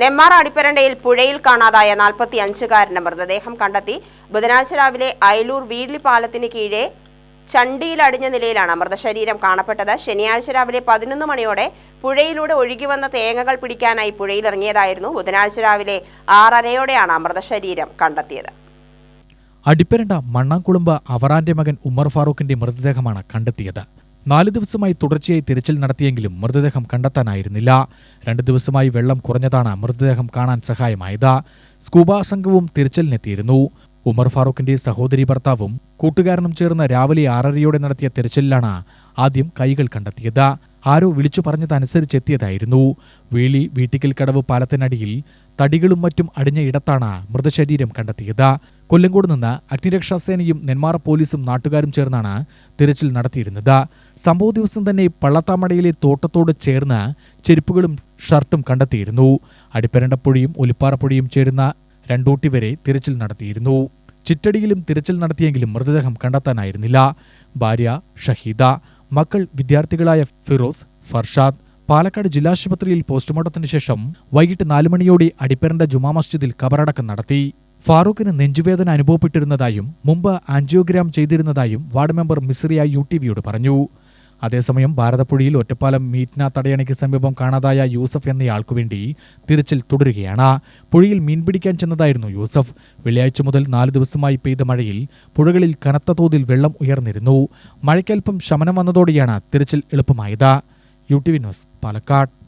നെമ്മാറ അടിപ്പരണ്ടയിൽ പുഴയിൽ കാണാതായ നാൽപ്പത്തി അഞ്ചുകാരന്റെ മൃതദേഹം കണ്ടെത്തി. ബുധനാഴ്ച രാവിലെ അയലൂർ വീഡ്ലി പാലത്തിന് കീഴെ ചണ്ടിയിൽ അടിഞ്ഞ നിലയിലാണ് മൃതശരീരം കാണപ്പെട്ടത്. ശനിയാഴ്ച രാവിലെ പതിനൊന്ന് മണിയോടെ പുഴയിലൂടെ ഒഴുകി വന്ന തേങ്ങകൾ പിടിക്കാനായി പുഴയിലിറങ്ങിയതായിരുന്നു. ബുധനാഴ്ച രാവിലെ ആറരയോടെയാണ് മൃതശരീരം കണ്ടെത്തിയത്. അടിപ്പരണ്ട മണ്ണാംകുളുമ്പ് അവറാന്റെ മകൻ ഉമർ ഫാറൂഖിന്റെ മൃതദേഹമാണ് കണ്ടെത്തിയത്. നാല് ദിവസമായി തുടർച്ചയായി തിരച്ചിൽ നടത്തിയെങ്കിലും മൃതദേഹം കണ്ടെത്താനായിരുന്നില്ല. രണ്ടു ദിവസമായി വെള്ളം കുറഞ്ഞതാണ് മൃതദേഹം കാണാൻ സഹായമായത്. സ്കൂബ സംഘവും തിരച്ചിലിനെത്തിയിരുന്നു. ഉമർ ഫാറൂഖിന്റെ സഹോദരി ഭർത്താവും കൂട്ടുകാരനും ചേർന്ന് രാവിലെ ആറരയോടെ നടത്തിയ തിരച്ചിലിലാണ് ആദ്യം കൈകൾ കണ്ടെത്തിയത്. ആരോ വിളിച്ചു പറഞ്ഞതനുസരിച്ചെത്തിയതായിരുന്നു. വേളി വീട്ടിക്കൽ കടവ് പാലത്തിനടിയിൽ തടികളും മറ്റും അടിഞ്ഞ ഇടത്താണ് മൃതശരീരം കണ്ടെത്തിയത്. കൊല്ലങ്കോട് നിന്ന് അഗ്നിരക്ഷാസേനയും നെന്മാറ പോലീസും നാട്ടുകാരും ചേർന്നാണ് തിരച്ചിൽ നടത്തിയിരുന്നത്. സംഭവ ദിവസം തന്നെ പള്ളത്താമടയിലെ തോട്ടത്തോട് ചേർന്ന് ചെരുപ്പുകളും ഷർട്ടും കണ്ടെത്തിയിരുന്നു. അടിപ്പരണ്ടപ്പുഴയും ഒലിപ്പാറപ്പുഴയും ചേരുന്ന രണ്ടൂട്ടി വരെ തിരച്ചിൽ നടത്തിയിരുന്നു. ചിറ്റടിയിലും തിരച്ചിൽ നടത്തിയെങ്കിലും മൃതദേഹം കണ്ടെത്താനായിരുന്നില്ല. ഭാര്യ ഷഹീദ മക്കൾ വിദ്യാർത്ഥികളായ ഫിറോസ് ഫർഷാദ് പാലക്കാട് ജില്ലാശുപത്രിയിൽ പോസ്റ്റ്മോർട്ടത്തിന് ശേഷം വൈകിട്ട് നാലുമണിയോടെ അടിപ്പരണ്ട ജുമാ മസ്ജിദിൽ കബറടക്കം നടത്തി. ഫാറൂഖിന് നെഞ്ചുവേദന അനുഭവപ്പെട്ടിരുന്നതായും മുമ്പ് angiogram ചെയ്തിരുന്നതായും ward member Misriya U T വിയോട് പറഞ്ഞു. അതേസമയം ഭാരതപ്പുഴയിൽ ഒറ്റപ്പാലം മീറ്റ്ന തടയണയ്ക്ക് സമീപം കാണാതായ യൂസഫ് എന്നയാൾക്കു വേണ്ടി തിരച്ചിൽ തുടരുകയാണ്. പുഴയിൽ മീൻ പിടിക്കാൻ ചെന്നതായിരുന്നു യൂസഫ്. വെള്ളിയാഴ്ച മുതൽ നാല് ദിവസമായി പെയ്ത മഴയിൽ പുഴകളിൽ കനത്ത തോതിൽ വെള്ളം ഉയർന്നിരുന്നു. മഴയ്ക്കൽപ്പം ശമനം വന്നതോടെയാണ് തിരച്ചിൽ എളുപ്പമായത്. U T V news Palakkad.